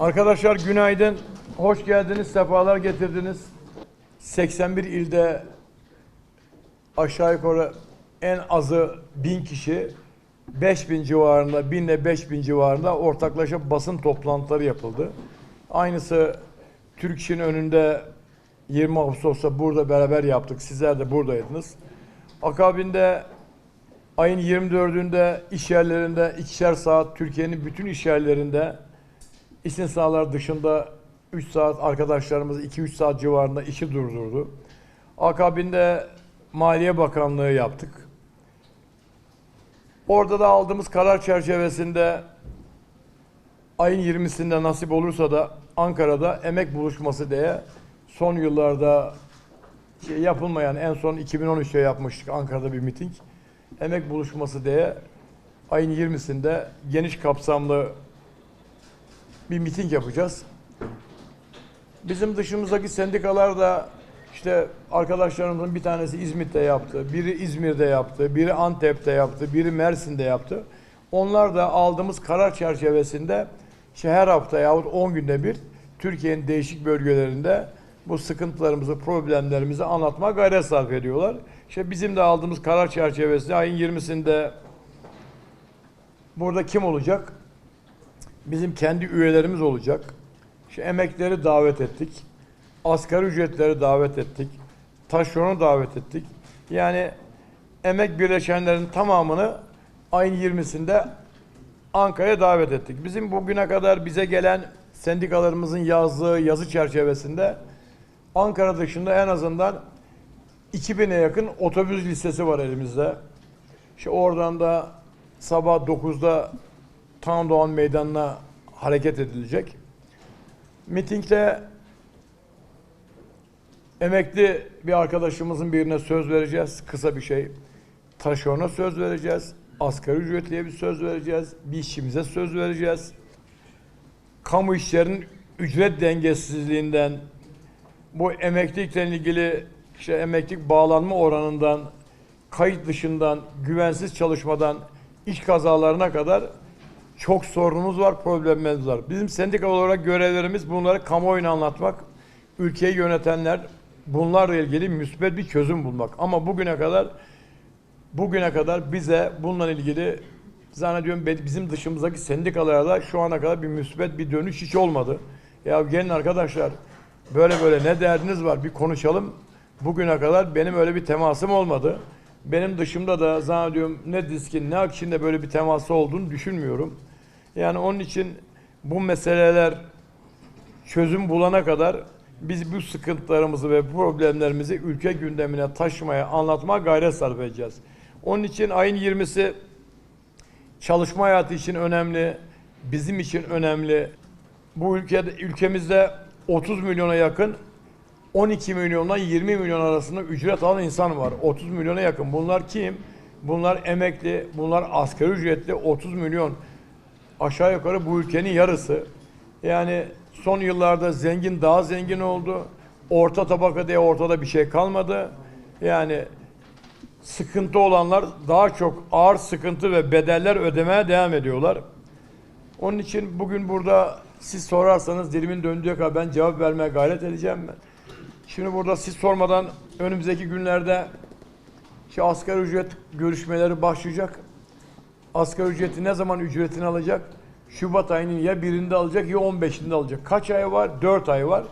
Arkadaşlar günaydın. Hoş geldiniz, sefalar getirdiniz. 81 ilde aşağı yukarı en azı 1000 kişi 5000 civarında, 1000 ile 5000 civarında ortaklaşa basın toplantıları yapıldı. Aynısı Türk İş'in önünde 20 Ağustos'ta burada beraber yaptık. Sizler de buradaydınız. Akabinde ayın 24'ünde iş yerlerinde ikişer saat Türkiye'nin bütün iş yerlerinde istisnalar dışında 3 saat arkadaşlarımız 2-3 saat civarında işi durdurdu. Akabinde Maliye Bakanlığı yaptık. Orada da aldığımız karar çerçevesinde ayın 20'sinde nasip olursa da Ankara'da emek buluşması diye son yıllarda şey yapılmayan en son 2013'te yapmıştık Ankara'da bir miting. Emek buluşması diye ayın 20'sinde geniş kapsamlı bir miting yapacağız. Bizim dışımızdaki sendikalar da işte arkadaşlarımızın bir tanesi İzmit'te yaptı, biri İzmir'de yaptı, biri Antep'te yaptı, biri Mersin'de yaptı. Onlar da aldığımız karar çerçevesinde işte her hafta yahut 10 günde bir Türkiye'nin değişik bölgelerinde bu sıkıntılarımızı, problemlerimizi anlatmaya gayret sarf ediyorlar. İşte bizim de aldığımız karar çerçevesinde ayın 20'sinde burada kim olacak? Bizim kendi üyelerimiz olacak. İşte emekleri davet ettik. Asgari ücretleri davet ettik. Taşeronu davet ettik. Yani emek birleşenlerin tamamını ayın 20'sinde Ankara'ya davet ettik. Bizim bugüne kadar bize gelen sendikalarımızın yazdığı yazı çerçevesinde Ankara dışında en azından 2000'e yakın otobüs listesi var elimizde. İşte oradan da sabah 9'da Tan Doğan Meydanı'na hareket edilecek. Mitingde emekli bir arkadaşımızın birine söz vereceğiz. Kısa bir şey. Taşerona söz vereceğiz. Asgari ücretliye bir söz vereceğiz. Bir işçimize söz vereceğiz. Kamu işlerinin ücret dengesizliğinden, bu emeklilikle ilgili işte emeklilik bağlanma oranından, kayıt dışından, güvensiz çalışmadan, iş kazalarına kadar çok sorunumuz var, problemlerimiz var. Bizim sendikal olarak görevlerimiz bunları kamuoyuna anlatmak, ülkeyi yönetenler bunlarla ilgili müsbet bir çözüm bulmak. Ama bugüne kadar bugüne kadar bize bununla ilgili zannediyorum bizim dışımızdaki sendikalarda şu ana kadar bir müsbet bir dönüş hiç olmadı. Ya gelin arkadaşlar böyle böyle ne derdiniz var bir konuşalım. Bugüne kadar benim öyle bir temasım olmadı. Benim dışımda da zannediyorum ne diskin ne akşinde böyle bir teması olduğunu düşünmüyorum. Yani onun için bu meseleler çözüm bulana kadar biz bu sıkıntılarımızı ve problemlerimizi ülke gündemine taşımaya, anlatmaya gayret sarf edeceğiz. Onun için ayın 20'si çalışma hayatı için önemli, bizim için önemli. Bu ülkede ülkemizde 30 milyona yakın 12 milyondan 20 milyon arasında ücret alan insan var. 30 milyona yakın. Bunlar kim? Bunlar emekli, bunlar asgari ücretli 30 milyon. Aşağı yukarı bu ülkenin yarısı. Yani son yıllarda zengin daha zengin oldu. Orta tabaka diye ortada bir şey kalmadı. Yani sıkıntı olanlar daha çok ağır sıkıntı ve bedeller ödemeye devam ediyorlar. Onun için bugün burada siz sorarsanız dilimin döndüğü kadar ben cevap vermeye gayret edeceğim ben. Şimdi burada siz sormadan önümüzdeki günlerde şu asgari ücret görüşmeleri başlayacak. Asgari ücreti ne zaman ücretini alacak? Şubat ayının ya birinde alacak ya 15'inde alacak. Kaç ay var? 4 ay var.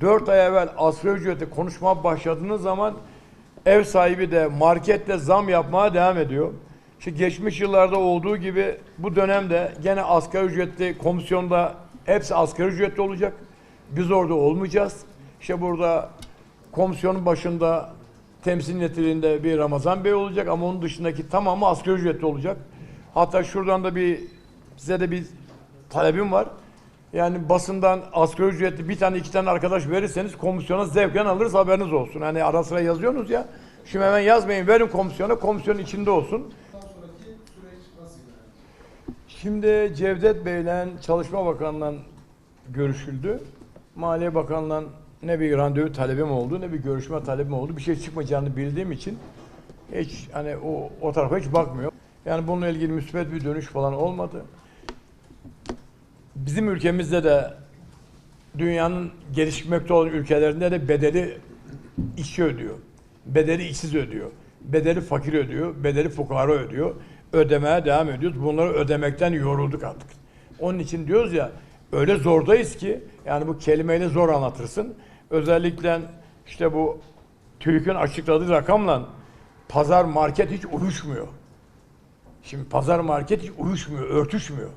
4 ay evvel asgari ücreti konuşmaya başladığınız zaman ev sahibi de markette zam yapmaya devam ediyor. İşte geçmiş yıllarda olduğu gibi bu dönemde gene asgari ücretli komisyonda hepsi asgari ücretli olacak. Biz orada olmayacağız. İşte burada komisyonun başında temsil niteliğinde bir Ramazan Bey olacak ama onun dışındaki tamamı asgari ücretli olacak. Hatta şuradan da bir size de bir talebim var. Yani basından asgari ücretli bir tane iki tane arkadaş verirseniz komisyona zevklen alırız haberiniz olsun. Hani ara sıra yazıyorsunuz ya. Şimdi hemen yazmayın verin komisyona komisyonun içinde olsun. Şimdi Cevdet Bey'le Çalışma Bakanı'ndan görüşüldü. Maliye Bakanı'ndan ne bir randevu talebim oldu ne bir görüşme talebim oldu. Bir şey çıkmayacağını bildiğim için hiç hani o, o tarafa hiç bakmıyor. Yani bununla ilgili müsbet bir dönüş falan olmadı. Bizim ülkemizde de dünyanın gelişmekte olan ülkelerinde de bedeli işçi ödüyor. Bedeli işsiz ödüyor. Bedeli fakir ödüyor. Bedeli fukara ödüyor. Ödemeye devam ediyoruz. Bunları ödemekten yorulduk artık. Onun için diyoruz ya öyle zordayız ki yani bu kelimeyle zor anlatırsın. Özellikle işte bu TÜİK'in açıkladığı rakamla pazar market hiç uyuşmuyor. Şimdi pazar market hiç uyuşmuyor, örtüşmüyor.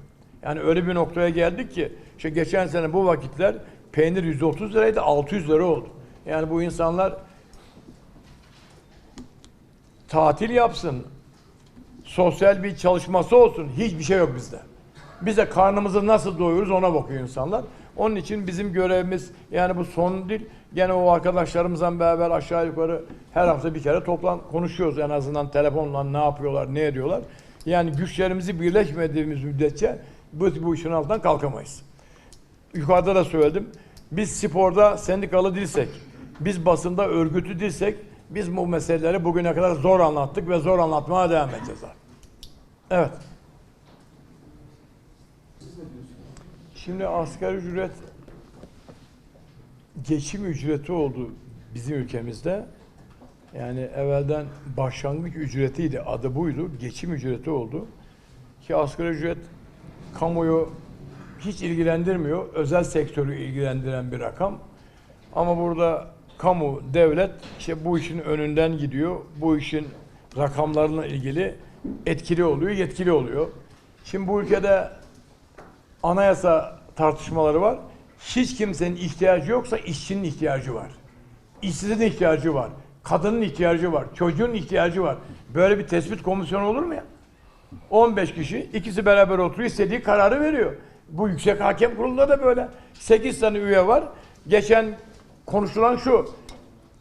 Yani öyle bir noktaya geldik ki işte geçen sene bu vakitler peynir 130 liraydı 600 lira oldu. Yani bu insanlar tatil yapsın, sosyal bir çalışması olsun hiçbir şey yok bizde. Bize karnımızı nasıl doyururuz ona bakıyor insanlar. Onun için bizim görevimiz yani bu son değil. Gene o arkadaşlarımızla beraber aşağı yukarı her hafta bir kere toplan konuşuyoruz en azından telefonla ne yapıyorlar, ne ediyorlar. Yani güçlerimizi birleşmediğimiz müddetçe bu, bu işin altından kalkamayız. Yukarıda da söyledim. Biz sporda sendikalı değilsek, biz basında örgütlü değilsek biz bu meseleleri bugüne kadar zor anlattık ve zor anlatmaya devam edeceğiz. Evet. Şimdi asgari ücret geçim ücreti oldu bizim ülkemizde. Yani evvelden başlangıç ücretiydi, adı buydu. Geçim ücreti oldu. Ki asgari ücret kamuyu hiç ilgilendirmiyor. Özel sektörü ilgilendiren bir rakam. Ama burada kamu, devlet işte bu işin önünden gidiyor. Bu işin rakamlarla ilgili etkili oluyor, yetkili oluyor. Şimdi bu ülkede anayasa tartışmaları var. Hiç kimsenin ihtiyacı yoksa işçinin ihtiyacı var. İşsizin ihtiyacı var. Kadının ihtiyacı var. Çocuğun ihtiyacı var. Böyle bir tespit komisyonu olur mu ya? 15 kişi ikisi beraber oturuyor istediği kararı veriyor. Bu yüksek hakem kurulunda da böyle. 8 tane üye var. Geçen konuşulan şu.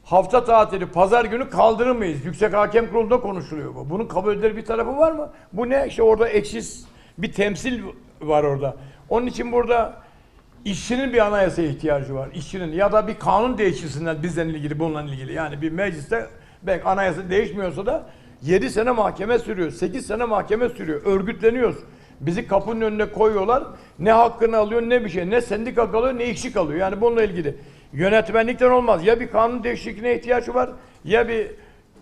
Hafta tatili pazar günü kaldırır mıyız? Yüksek hakem kurulunda konuşuluyor bu. Bunun kabul edilir bir tarafı var mı? Bu ne? İşte orada eksiz bir temsil var orada. Onun için burada işçinin bir anayasaya ihtiyacı var. İşçinin ya da bir kanun değiştirsinler bizden ilgili bununla ilgili. Yani bir mecliste belki anayasa değişmiyorsa da 7 sene mahkeme sürüyor. 8 sene mahkeme sürüyor. Örgütleniyoruz. Bizi kapının önüne koyuyorlar. Ne hakkını alıyor ne bir şey. Ne sendika kalıyor ne işçi kalıyor. Yani bununla ilgili. Yönetmenlikten olmaz. Ya bir kanun değişikliğine ihtiyaç var ya bir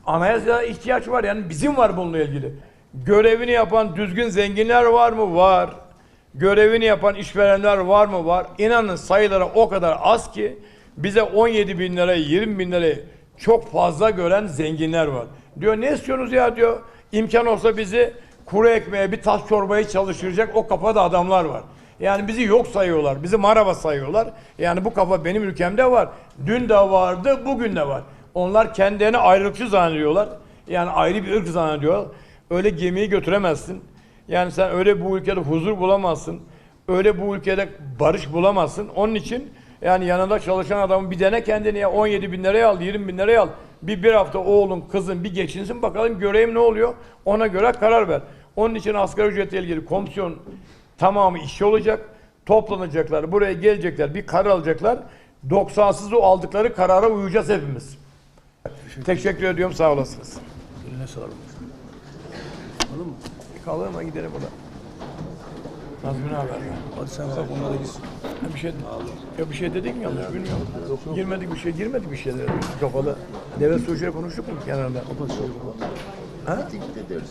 anayasaya ihtiyaç var. Yani bizim var bununla ilgili. Görevini yapan düzgün zenginler var mı? Var. Görevini yapan işverenler var mı? Var. İnanın sayıları o kadar az ki bize 17 bin lirayı 20 bin lirayı çok fazla gören zenginler var. Diyor ne istiyorsunuz ya diyor. İmkan olsa bizi kuru ekmeğe bir tas çorbayı çalıştıracak o kafada adamlar var. Yani bizi yok sayıyorlar. Bizi maraba sayıyorlar. Yani bu kafa benim ülkemde var. Dün de vardı, bugün de var. Onlar kendilerini ayrılıkçı zannediyorlar. Yani ayrı bir ırk zannediyorlar. Öyle gemiyi götüremezsin. Yani sen öyle bu ülkede huzur bulamazsın. Öyle bu ülkede barış bulamazsın. Onun için yani yanında çalışan adamın bir dene kendini ya 17 bin liraya al, 20 bin liraya al. Bir, bir hafta oğlun, kızın bir geçinsin bakalım göreyim ne oluyor. Ona göre karar ver. Onun için asgari ücretle ilgili komisyon tamamı işçi olacak. Toplanacaklar, buraya gelecekler, bir karar alacaklar. 90'sız o aldıkları karara uyacağız hepimiz. Teşekkür ediyorum, sağ olasınız. Eline sağlık. Anladın mı? Kalır mı gidelim burada. Nazmi ne haber ya? Hadi sen bak onlara gitsin. Ha, bir şey, ya bir şey dedik mi yanlış bilmiyorum. Girmedik bir şey, girmedik bir şeyler. Kapalı. Devlet sözcüğü konuştuk mu kenarında? Kapat şöyle kapat. Ha? Gitti gideriz.